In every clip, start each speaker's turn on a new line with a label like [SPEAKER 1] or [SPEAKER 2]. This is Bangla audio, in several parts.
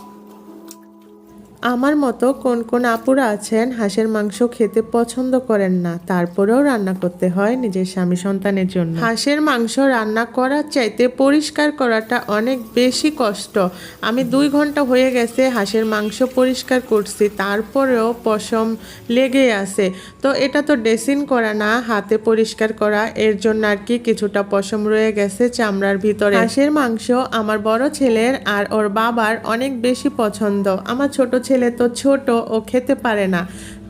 [SPEAKER 1] Oh. আমার মতো কোন কোন আপুরা আছেন, হাঁসের মাংস খেতে পছন্দ করেন না, তারপরেও রান্না করতে হয় নিজের স্বামী সন্তানের জন্য। হাঁসের মাংস রান্না করার চাইতে পরিষ্কার করাটা অনেক বেশি কষ্ট। আমি দুই ঘণ্টা হয়ে গেছে হাঁসের মাংস পরিষ্কার করছি, তারপরেও পশম লেগে আছে। তো এটা তো ড্রেসিং করা না, হাতে পরিষ্কার করা, এর জন্য আর কি কিছুটা পশম রয়ে গেছে চামড়ার ভিতরে। হাঁসের মাংস আমার বড় ছেলের আর ওর বাবার অনেক বেশি পছন্দ। আমার ছোট ছেলে তো ছোট ও খেতে পারে না।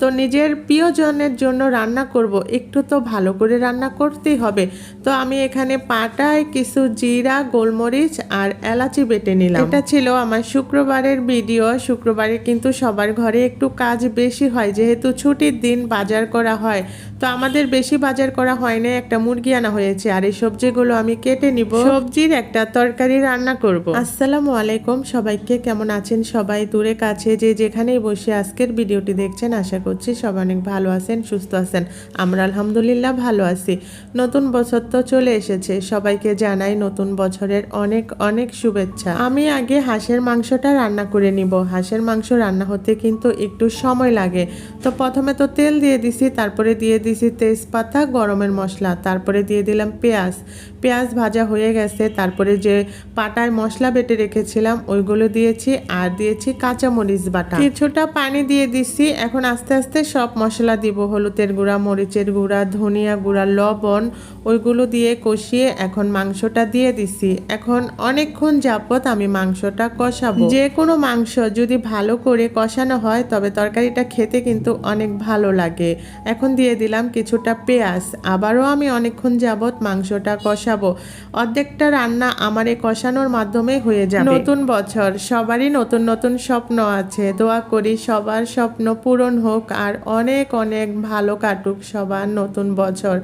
[SPEAKER 1] তো নিজের প্রিয়জনের জন্য রান্না করব, একটু তো ভালো করে রান্না করতেই হবে। তো আমি এখানে পাটায় কিছু জিরা, গোলমরিচ আর এলাচি বেটে নিলাম। এটা ছিল আমার শুক্রবারের ভিডিও। শুক্রবারে কিন্তু সবার ঘরে একটু কাজ বেশি হয়, যেহেতু ছুটির দিন বাজার করা হয়। তো আমাদের বেশি বাজার করা হয় না একটা মুরগি আনা হয়েছে আর এই সবজিগুলো আমি কেটে নিব। সবজির একটা তরকারি রান্না করব। আসসালামু আলাইকুম, সবাইকে কেমন আছেন? সবাই দূরে কাছে যে যেখানেই বসে আজকের ভিডিওটি দেখছেন, আশা করছি সবাই অনেক ভালো আছেন, সুস্থ আছেন। আমরা আলহামদুলিল্লাহ ভালো আছি। নতুন বছর তো চলে এসেছে, সবাইকে জানাই নতুন বছরের অনেক অনেক শুভেচ্ছা। আমি আগে হাঁসের মাংসটা রান্না করে নিব। হাঁসের মাংস রান্না হতে কিন্তু একটু সময় লাগে। তো প্রথমে তো তেল দিয়ে দিছি, তারপরে দিয়ে দিছি তেজপাতা, গরমের মশলা, তারপরে দিয়ে দিলাম পেঁয়াজ। পেঁয়াজ ভাজা হয়ে গেছে, তারপরে যে পাটায় মশলা বেটে রেখেছিলাম, ওইগুলো দিয়েছি, আর দিয়েছি কাঁচামরিচ বাটা। কিছুটা পানি দিয়ে দিছি, এখন আস্তে আস্তে সব মশলা দিব। হলুদের গুঁড়া মরিচের গুঁড়া ধনিয়া গুঁড়া লবণ ওইগুলো দিয়ে কষিয়ে এখন মাংসটা দিয়ে দিছি। এখন অনেকক্ষণ যাবত আমি মাংসটা কষাবো। যে কোনো মাংস যদি ভালো করে কষানো হয় তবে তরকারিটা খেতে কিন্তু অনেক ভালো লাগে। এখন দিয়ে দিলাম কিছুটা পেঁয়াজ। আবারও আমি অনেকক্ষণ যাবত মাংসটা কষাবো। অর্ধেকটা রান্না আমার এই কষানোর মাধ্যমে হয়ে যাবে। নতুন বছর সবারই নতুন নতুন স্বপ্ন আছে। দোয়া করি সবার স্বপ্ন পূরণ হোক। আর অনেক অনেক ভালো কাটুক সবার নতুন বছর।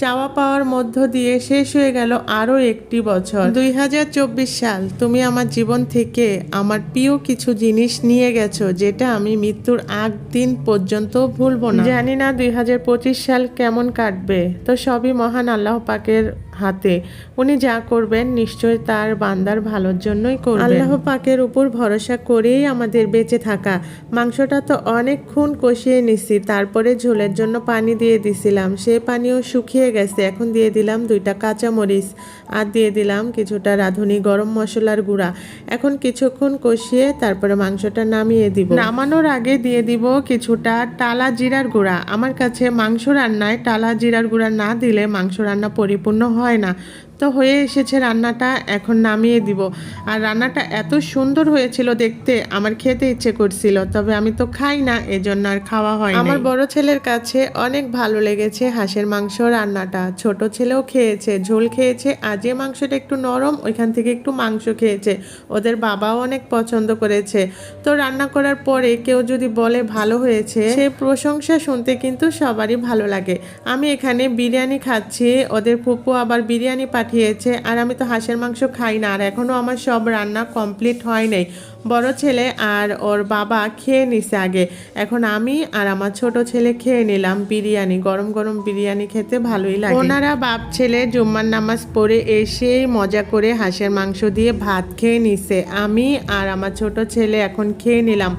[SPEAKER 1] চাওয়া পাওয়ার মধ্য দিয়ে শেষ হয়ে গেল আরও একটি বছর। দুই হাজার চব্বিশ সাল, তুমি আমার জীবন থেকে আমার প্রিয় কিছু জিনিস নিয়ে গেছো, যেটা আমি মৃত্যুর আগ দিন পর্যন্ত ভুলবো না। জানি না দুই হাজার পঁচিশ সাল কেমন কাটবে, তো সবই মহান আল্লাহ পাকের হাতে। উনি যা করবেন নিশ্চয় তার বান্দার ভালোর জন্যই করবেন। আল্লাহ পাকের উপর ভরসা করেই আমাদের বেঁচে থাকা। মাংসটা তো অনেকক্ষণ কষিয়ে নিছি, তারপরে ঝোলের জন্য পানি দিয়ে দিছিলাম। সে পানিও শুকিয়ে গেছে, এখন দিয়ে দিলাম দুইটা কাঁচামরিচ আর দিয়ে দিলাম কিছুটা রাঁধুনি গরম মশলার গুঁড়া। এখন কিছুক্ষণ কষিয়ে তারপরে মাংসটা নামিয়ে দিব। নামানোর আগে দিয়ে দিব কিছুটা টালা জিরার গুঁড়া। আমার কাছে মাংস রান্নায় টালা জিরার গুঁড়া না দিলে মাংস রান্না পরিপূর্ণ হয় না। তো হয়ে এসেছে রান্নাটা এখন নামিয়ে দিব। আর রান্নাটা এত সুন্দর হয়েছিল দেখতে আমার খেতে ইচ্ছে করছিল তবে আমি তো খাই না এজন্য আর খাওয়া হয় আমার বড় ছেলের কাছে অনেক ভালো লেগেছে হাঁসের মাংস রান্নাটা। ছোট ছেলেও খেয়েছে ঝোল খেয়েছে আর যে মাংসটা একটু নরম ওইখান থেকে একটু মাংস খেয়েছে। ওদের বাবাও অনেক পছন্দ করেছে। তো রান্না করার পরে কেউ যদি বলে ভালো হয়েছে সে প্রশংসা শুনতে কিন্তু সবারই ভালো লাগে। আমি এখানে বিরিয়ানি খাচ্ছি ওদের ফুপু আবার বিরিয়ানি পাঠিয়েছে আর আমি তো হাঁসের মাংস খাই না, আর এখনও আমার সব রান্না কমপ্লিট হয় নাই। বড় ছেলে আর ওর বাবা খেয়ে নিছে আগে। এখন আমি আর আমার ছোট ছেলে খেয়ে নিলাম বিরিয়ানি, গরম গরম বিরিয়ানি খেতে ভালোই লাগে। ওনারা বাপ ছেলে জুম্মার নামাজ পড়ে এসেই মজা করে হাঁসের মাংস দিয়ে ভাত খেয়ে নিছে। আমি আর আমার ছোট ছেলে এখন খেয়ে নিলাম।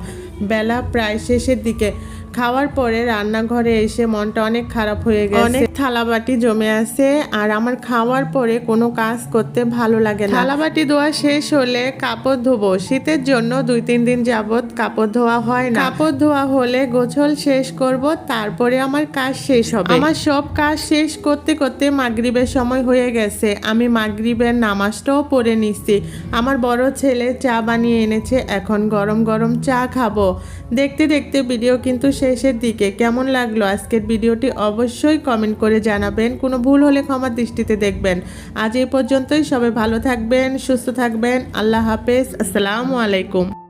[SPEAKER 1] বেলা প্রায় শেষের দিকে। খাওয়ার পরে রান্নাঘরে এসে মনটা অনেক খারাপ হয়ে গেছে। থালাবাটি জমে আছে আর আমার খাওয়ার পরে কোনো কাজ করতে ভালো লাগে না। থালাবাটি ধোয়া শেষ হলে কাপড় ধোবো। শীতের জন্য দুই তিন দিন যাবৎ কাপড় ধোয়া হয় না। কাপড় ধোয়া হলে গোছল শেষ করব তারপরে আমার কাজ শেষ হবে। আমার সব কাজ শেষ করতে করতে মাগরিবের সময় হয়ে গেছে। আমি মাগরিবের নামাজটাও পড়ে নিচ্ছি। আমার বড় ছেলে চা বানিয়ে এনেছে। এখন গরম গরম চা খাব। দেখতে দেখতে ভিডিও কিন্তু শেষের দিকে। কেমন লাগল আজকের ভিডিওটি অবশ্যই কমেন্ট করে জানাবেন। কোনো ভুল হলে ক্ষমার দৃষ্টিতে দেখবেন। আজ এই পর্যন্তই। সবাই ভালো থাকবেন, সুস্থ থাকবেন। আল্লাহ হাফেজ। আসসালামু আলাইকুম।